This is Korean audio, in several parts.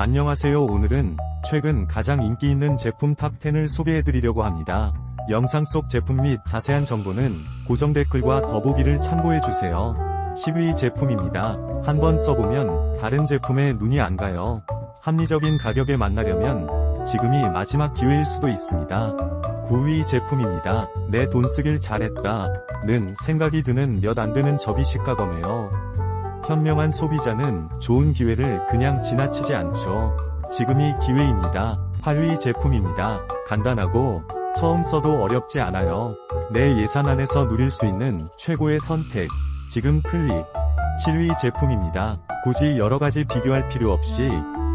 안녕하세요 오늘은 최근 가장 인기 있는 제품 탑10을 소개해드리려고 합니다. 영상 속 제품 및 자세한 정보는 고정 댓글과 더보기를 참고해주세요. 10위 제품입니다. 한번 써보면 다른 제품에 눈이 안 가요. 합리적인 가격에 만나려면 지금이 마지막 기회일 수도 있습니다. 9위 제품입니다. 내 돈 쓰길 잘했다. 는 생각이 드는 몇 안 되는 접이 시가검이에요. 현명한 소비자는 좋은 기회를 그냥 지나치지 않죠. 지금이 기회입니다. 8위 제품입니다. 간단하고 처음 써도 어렵지 않아요. 내 예산 안에서 누릴 수 있는 최고의 선택. 지금 클릭. 7위 제품입니다. 굳이 여러가지 비교할 필요 없이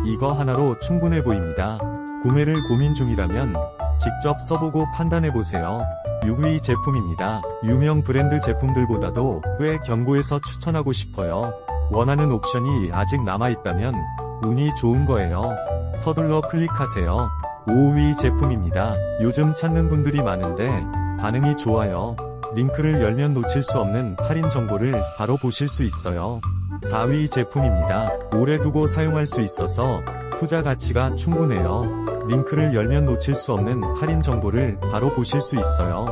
이거 하나로 충분해 보입니다. 구매를 고민 중이라면 직접 써보고 판단해보세요. 6위 제품입니다. 유명 브랜드 제품들보다도 꽤 견고해서 추천하고 싶어요. 원하는 옵션이 아직 남아있다면 운이 좋은 거예요. 서둘러 클릭하세요. 5위 제품입니다. 요즘 찾는 분들이 많은데 반응이 좋아요. 링크를 열면 놓칠 수 없는 할인 정보를 바로 보실 수 있어요. 4위 제품입니다. 오래 두고 사용할 수 있어서 투자 가치가 충분해요. 링크를 열면 놓칠 수 없는 할인 정보를 바로 보실 수 있어요.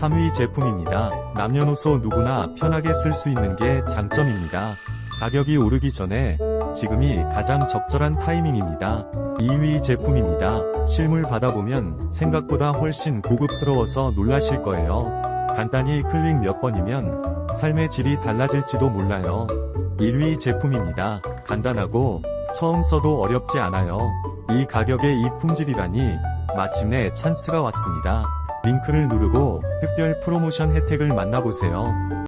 3위 제품입니다. 남녀노소 누구나 편하게 쓸 수 있는 게 장점입니다. 가격이 오르기 전에 지금이 가장 적절한 타이밍입니다. 2위 제품입니다. 실물 받아보면 생각보다 훨씬 고급스러워서 놀라실 거예요. 간단히 클릭 몇 번이면 삶의 질이 달라질지도 몰라요. 1위 제품입니다. 간단하고 처음 써도 어렵지 않아요. 이 가격에 이 품질이라니 마침내 찬스가 왔습니다. 링크를 누르고 특별 프로모션 혜택을 만나보세요.